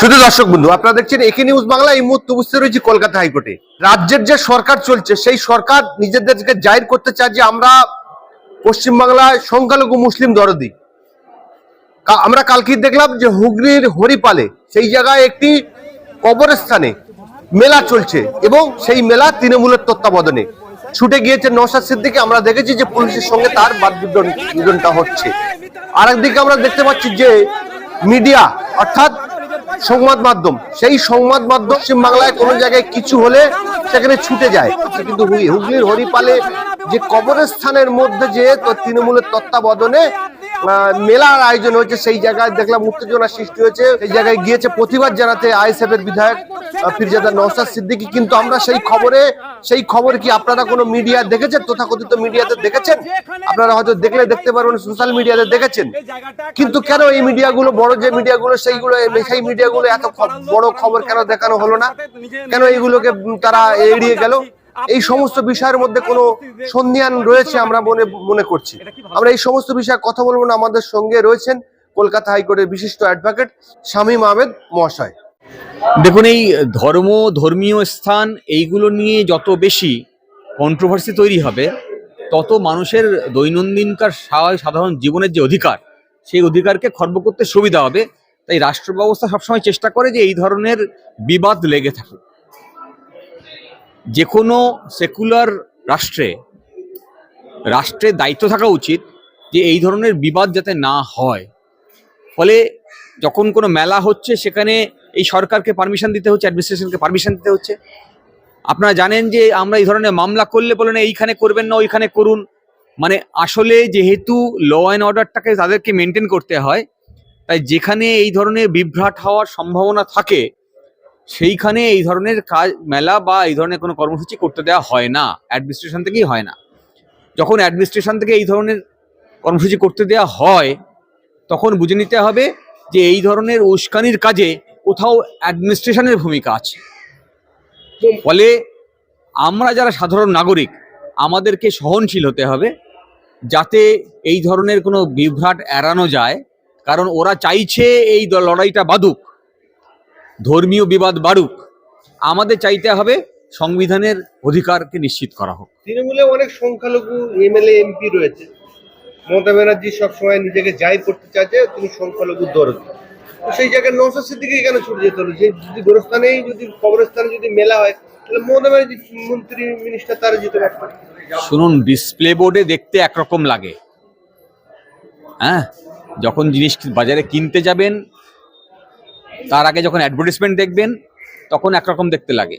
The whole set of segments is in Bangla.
শুধু দর্শক বন্ধু, আপনারা দেখছেন একে নিউজ বাংলা, এই মুহূর্তে উপস্থিত রয়েছে কলকাতা হাইকোর্টে। রাজ্যের যে সরকার চলছে, সেই সরকার নিজেদেরকে জাহির করতে চায় যে আমরা পশ্চিমবাংলায় সংখ্যালঘু মুসলিম দরদি। আমরা কালকে দেখলাম যে হুগলির হরিপালে, সেই জায়গায় একটি কবরস্থানে মেলা চলছে এবং সেই মেলা তৃণমূলের তত্ত্বাবধানে। ছুটে গিয়েছে নওশাদ সিদ্দিকে, আমরা দেখেছি যে পুলিশের সঙ্গে তার বাদবিদনটা হচ্ছে। আর একদিকে আমরা দেখতে পাচ্ছি যে মিডিয়া, অর্থাৎ সংবাদ মাধ্যম। সেই সংবাদ মাধ্যম পশ্চিম বাংলায় কোনো জায়গায় কিছু হলে সেখানে ছুটে যায়। কিন্তু হুগলি- হুগলির হরিপালে যে কবরস্থানের মধ্যে যে তৃণমূলের তত্ত্বাবধানে মেলার আয়োজন হয়েছে, সেই জায়গায় দেখলাম উত্তেজনা সৃষ্টি হয়েছে। সেই জায়গায় গিয়েছে প্রতিবাদ জানাতে আইএসএফ এর বিধায়ক ফিরজাদা নওশাদ সিদ্দিকী। কিন্তু আমরা সেই খবরে, সেই খবর কি আপনারা কোনো মিডিয়া দেখেছেন? তথাকথিত মিডিয়াতে দেখেছেন? আপনারা হয়তো দেখলে দেখতে পারবেন সোশ্যাল মিডিয়াতে দেখেছেন। কিন্তু কেন এই মিডিয়াগুলো বড় যে মিডিয়াগুলো সেইগুলো, সেই মিডিয়াগুলো এত বড় খবর কেন দেখানো হলো না? কেন এইগুলোকে তারা এড়িয়ে গেল? এই সমস্ত বিষয়ের মধ্যে কোনো সন্ধিয়ান রয়েছে আমরা মনে মনে করছি। আমরা এই সমস্ত বিষয়ে কথা বলব না। আমাদের সঙ্গে রয়েছেন কলকাতা হাইকোর্টের বিশিষ্ট অ্যাডভোকেট শামীম আহমেদ মহাশয়। দেখুন এই ধর্ম ধর্মীয় স্থান এইগুলো নিয়ে যত বেশি কন্ট্রোভার্সি তৈরি হবে তত মানুষের দৈনন্দিনকার স্বাভাবিক সাধারণ জীবনের যে অধিকার সেই অধিকারকে খর্ব করতে সুবিধা হবে। তাই রাষ্ট্র ব্যবস্থা সবসময় চেষ্টা করে যে এই ধরনের বিবাদ লেগে থাকুক। যে কোনো সেকুলার রাষ্ট্রে রাষ্ট্রের দায়িত্ব থাকা উচিত যে এই ধরনের বিবাদ যাতে না হয়। ফলে যখন কোনো মেলা হচ্ছে, সেখানে এই সরকারকে পারমিশন দিতে হচ্ছে অ্যাডমিনিস্ট্রেশনকে পারমিশন দিতে হচ্ছে। আপনারা জানেন যে আমরা এই ধরনের মামলা করলে বলেন এইখানে করবেন না, ওইখানে করুন। মানে আসলে যেহেতু ল অ্যান্ড অর্ডারটাকে তাদেরকে মেনটেন করতে হয়, তাই যেখানে এই ধরনের বিভ্রাট হওয়ার সম্ভাবনা থাকে সেইখানে এই ধরনের কাজ, মেলা বা এই ধরনের কোনো কর্মসূচি করতে দেওয়া হয় না। অ্যাডমিনিস্ট্রেশন থেকেই হয় না। যখন অ্যাডমিনিস্ট্রেশন থেকে এই ধরনের কর্মসূচি করতে দেওয়া হয়, তখন বুঝে নিতে হবে যে এই ধরনের উস্কানির কাজে কোথাও অ্যাডমিনিস্ট্রেশনের ভূমিকা আছে। ফলে আমরা যারা সাধারণ নাগরিক, আমাদেরকে সহনশীল হতে হবে যাতে এই ধরনের কোনো বিভ্রাট এড়ানো যায়। কারণ ওরা চাইছে এই লড়াইটা বাদুক। ধর্মীয় বিবাদ বাড়ুক আমাদের চাইতে হবে সংবিধানের অধিকারকে নিশ্চিত করা হোক। তৃণমূলে অনেক সংখ্যালঘু এমএলএ এমপি রয়েছে। মমতা ব্যানার্জি সবসময় নিজেকে যাই করতে চাইছে তিনি সংখ্যালঘু দরদি। তো সেই জায়গায় নৌসাদ সিদ্দিকে কেন ছুটে যেতে হলো? যে যদি গোরস্থানেই যদি কবরস্থানে যদি মেলা হয় তাহলে মমতা ব্যানার্জি মন্ত্রী মিনিস্টার তারা যেতে পারতেন শুনুন ডিসপ্লে বোর্ডে দেখতে একরকম লাগে। হ্যাঁ? যখন জিনিস বাজারে কিনতে যাবেন তার আগে যখন অ্যাডভার্টিসমেন্ট দেখবেন, তখন একরকম দেখতে লাগে।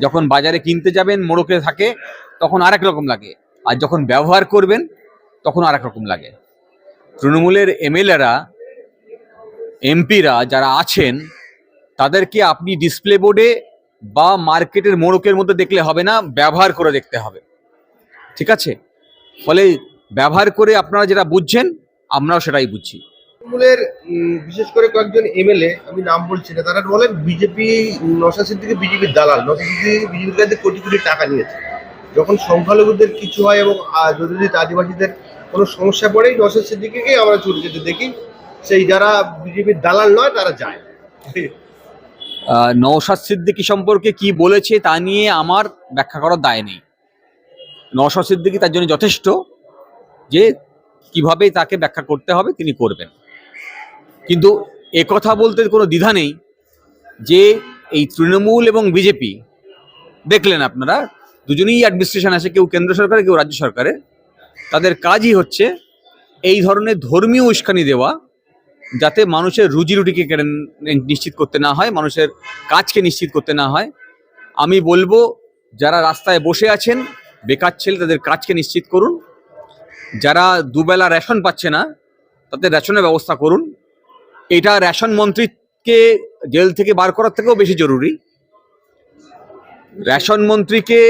যখন বাজারে কিনতে যাবেন, মোড়কে থাকে, তখন আরেক রকম লাগে। আর যখন ব্যবহার করবেন, তখন আরেক রকম লাগে। তৃণমূলের এমএলএরা, এমপিরা যারা আছেন, তাদেরকে আপনি ডিসপ্লে বোর্ডে বা মার্কেটের মোড়কের মধ্যে দেখলে হবে না, ব্যবহার করে দেখতে হবে। ঠিক আছে? ফলে ব্যবহার করে আপনারা যেটা বুঝছেন, আমরাও সেটাই বুঝছি। তৃণমূলের বিশেষ করে কয়েকজন এমএলএ, আমি নাম বলছি না, তারা বলেন বিজেপি নশা সিদ্দিকে বিজেপির দালাল। নশা সিদ্দিকি বিজেপির কাছে কোটি কোটি টাকা নিয়েছে। যখন সংখ্যালঘুদের কিছু হয় এবং যদি আদিবাসীদের কোনো সমস্যা পড়ে নশা সিদ্দিকিকে আমরা ছুটে যেতে দেখি, সেই যারা বিজেপির দালাল নয়, তারা যায়। নওশাদ সিদ্দিকী সম্পর্কে কি বলেছে তা নিয়ে আমার ব্যাখ্যা করার দায় নেই। নওশাদ সিদ্দিকী তার জন্য যথেষ্ট যে কীভাবে তাকে ব্যাখ্যা করতে হবে, তিনি করবেন। কিন্তু কথা বলতে কোনো দ্বিধা নেই যে এই তৃণমূল এবং বিজেপি, দেখলেন আপনারা, দুজনেই অ্যাডমিনিস্ট্রেশন আছে কেউ কেন্দ্র সরকারে, কেউ রাজ্য সরকারে। তাদের কাজই হচ্ছে এই ধরনের ধর্মীয় উস্কানি দেওয়া, যাতে মানুষের রুজি রুটিকে নিশ্চিত করতে না হয়, মানুষের কাজকে নিশ্চিত করতে না হয়। আমি বলব, যারা রাস্তায় বসে আছেন, বেকার ছেলে, তাদের কাজকে নিশ্চিত করুন। যারা দুবেলা রেশন পাচ্ছে না, তাদের রেশনের ব্যবস্থা করুন। এটা রেশন মন্ত্রীকে জেল থেকে বার করার থেকেও বেশি জরুরি। রেশন মন্ত্রীকে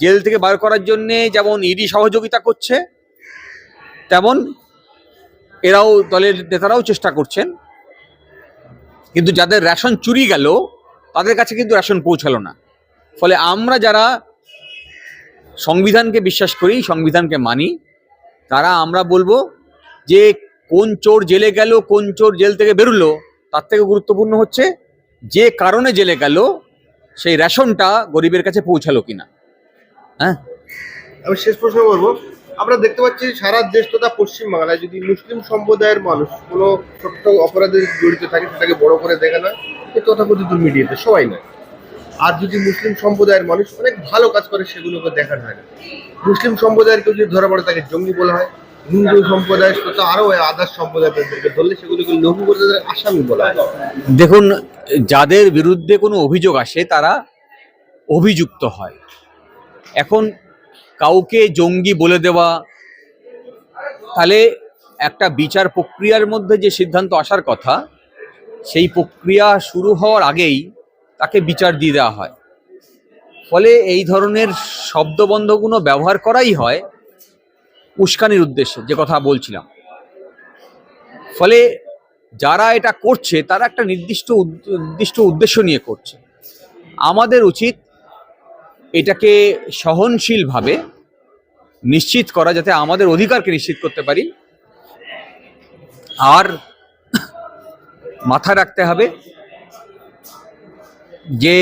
জেল থেকে বার করার জন্যে যেমন ইডি সহযোগিতা করছে, তেমন এরাও দলের নেতারাও চেষ্টা করছেন। কিন্তু যাদের রেশন চুরি গেল, তাদের কাছে কিন্তু রেশন পৌঁছালো না। ফলে আমরা যারা সংবিধানকে বিশ্বাস করি, সংবিধানকে মানি, তারা আমরা বলব যে কোন চোর জেলে গেল, কোন চোর জেল থেকে বেরোলো, তার থেকে গুরুত্বপূর্ণ হচ্ছে যে কারণে জেলে গেল, সেই রেশনটা গরিবের কাছে পৌঁছালো কিনা। হ্যাঁ? আমি শেষ প্রশ্ন করব। আমরা দেখতে পাচ্ছি সারা দেশ তথা পশ্চিম বাংলায় যদি মুসলিম সম্প্রদায়ের মানুষ কোনো ছোট্ট অপরাধে জড়িত থাকে, সেটাকে বড় করে দেখে না এই তথাকথিত মিডিয়াতে সবাই নয়। আর যদি মুসলিম সম্প্রদায়ের মানুষ অনেক ভালো কাজ করে, সেগুলোকে দেখানো হয় না। মুসলিম সম্প্রদায়ের কেউ যদি ধরা পড়ে, তাকে জঙ্গি বলা হয়। হিন্দু সম্প্রদায় তথা আরও আদার সম্প্রদায়দেরকে ধরলে সেগুলোকে লঘু করে আসামি বলা দেখুন, যাদের বিরুদ্ধে কোনো অভিযোগ আসে, তারা অভিযুক্ত হয়। এখন কাউকে জঙ্গি বলে দেওয়া, তাহলে একটা বিচার প্রক্রিয়ার মধ্যে যে সিদ্ধান্ত আসার কথা, সেই প্রক্রিয়া শুরু হওয়ার আগেই তাকে বিচার দিয়ে দেওয়া হয়। ফলে এই ধরনের শব্দবন্ধগুলো ব্যবহার করাই হয় উস্কানির উদ্দেশ্যে যে কথা বলছিলাম। ফলে যারা এটা করছে, তারা একটা নির্দিষ্ট নির্দিষ্ট উদ্দেশ্য নিয়ে করছে। আমাদের উচিত এটাকে সহনশীলভাবে নিশ্চিত করা যাতে আমাদের অধিকারকে নিশ্চিত করতে পারি। আর মাথায় রাখতে হবে যে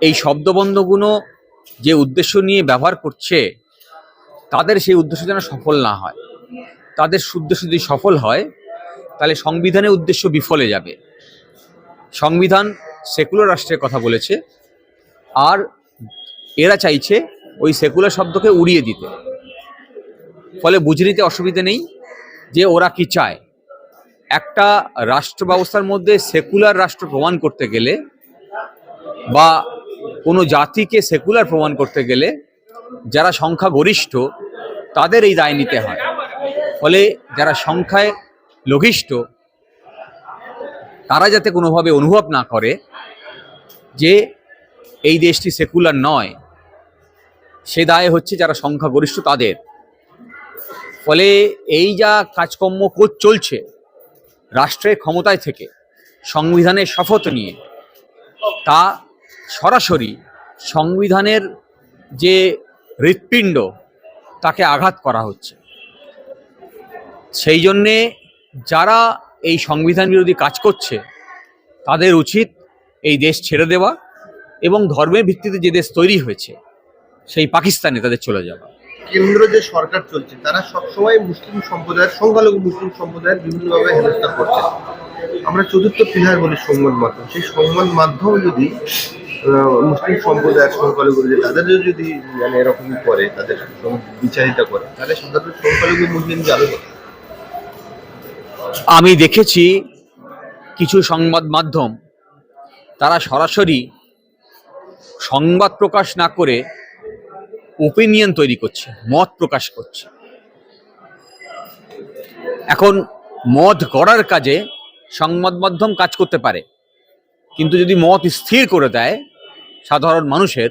এই শব্দবন্ধগুলো যে উদ্দেশ্য নিয়ে ব্যবহার করছে তাদের সেই উদ্দেশ্য যেন সফল না হয়। তাদের উদ্দেশ্য যদি সফল হয়, তাহলে সংবিধানের উদ্দেশ্য বিফলে যাবে। সংবিধান সেকুলার রাষ্ট্রের কথা বলেছে, আর এরা চাইছে ওই সেকুলার শব্দকে উড়িয়ে দিতে। ফলে বুঝে নিতে অসুবিধে নেই যে ওরা কি চায়। একটা রাষ্ট্র ব্যবস্থার মধ্যে সেকুলার রাষ্ট্র প্রমাণ করতে গেলে বা কোনো জাতিকে সেকুলার প্রমাণ করতে গেলে যারা সংখ্যাগরিষ্ঠ, তাদের এই দায় নিতে হয়। ফলে যারা সংখ্যায় লঘিষ্ঠ, তারা যাতে কোনোভাবে অনুভব না করে যে এই দেশটি সেকুলার নয়, সে দায় হচ্ছে যারা সংখ্যাগরিষ্ঠ তাদের। ফলে এই যা কাজকর্ম কর- চলছে, রাষ্ট্রের ক্ষমতায় থেকে, সংবিধানের শপথ নিয়ে, তা সরাসরি সংবিধানের যে হৃৎপিণ্ড তাকে আঘাত করা হচ্ছে। সেই জন্যে যারা এই সংবিধান বিরোধী কাজ করছে, তাদের উচিত এই দেশ ছেড়ে দেওয়া এবং ধর্মের ভিত্তিতে যে দেশ তৈরি হয়েছে, সেই পাকিস্তানে তাদের চলে যাওয়া। কেন্দ্র যে সরকার চলছে, তারা সবসময় মুসলিম সম্প্রদায়ের, সংখ্যালঘু মুসলিম সম্প্রদায়ের বিভিন্নভাবে হেনস্থা করছে। আমরা চতুর্থ পিলার বলি সংবাদ মাধ্যম। সেই সংবাদ মাধ্যম যদি মুসলিম সম্প্রদায়ের সংখ্যালঘু যে তাদের যদি মানে এরকমই করে, তাদের বিচারিতা করে, তাহলে সাধারণত সংখ্যালঘু মুসলিম যাবে আমি দেখেছি কিছু সংবাদ মাধ্যম, তারা সরাসরি সংবাদ প্রকাশ না করে ওপিনিয়ন তৈরি করছে, মত প্রকাশ করছে। এখন মত গড়ার কাজে সংবাদ মাধ্যম কাজ করতে পারে, কিন্তু যদি মত স্থির করে দেয় সাধারণ মানুষের,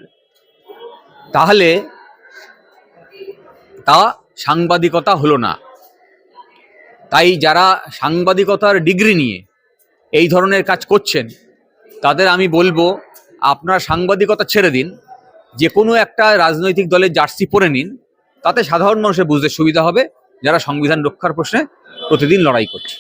তাহলে তা সাংবাদিকতা হলো না। তাই যারা সাংবাদিকতার ডিগ্রি নিয়ে এই ধরনের কাজ করছেন, তাদের আমি বলব, আপনার সাংবাদিকতা ছেড়ে দিন, যে কোনো একটা রাজনৈতিক দলের জার্সি পরে নিন, তাতে সাধারণ মানুষের বুঝতে সুবিধা হবে, যারা সংবিধান রক্ষার প্রশ্নে প্রতিদিন লড়াই করছে।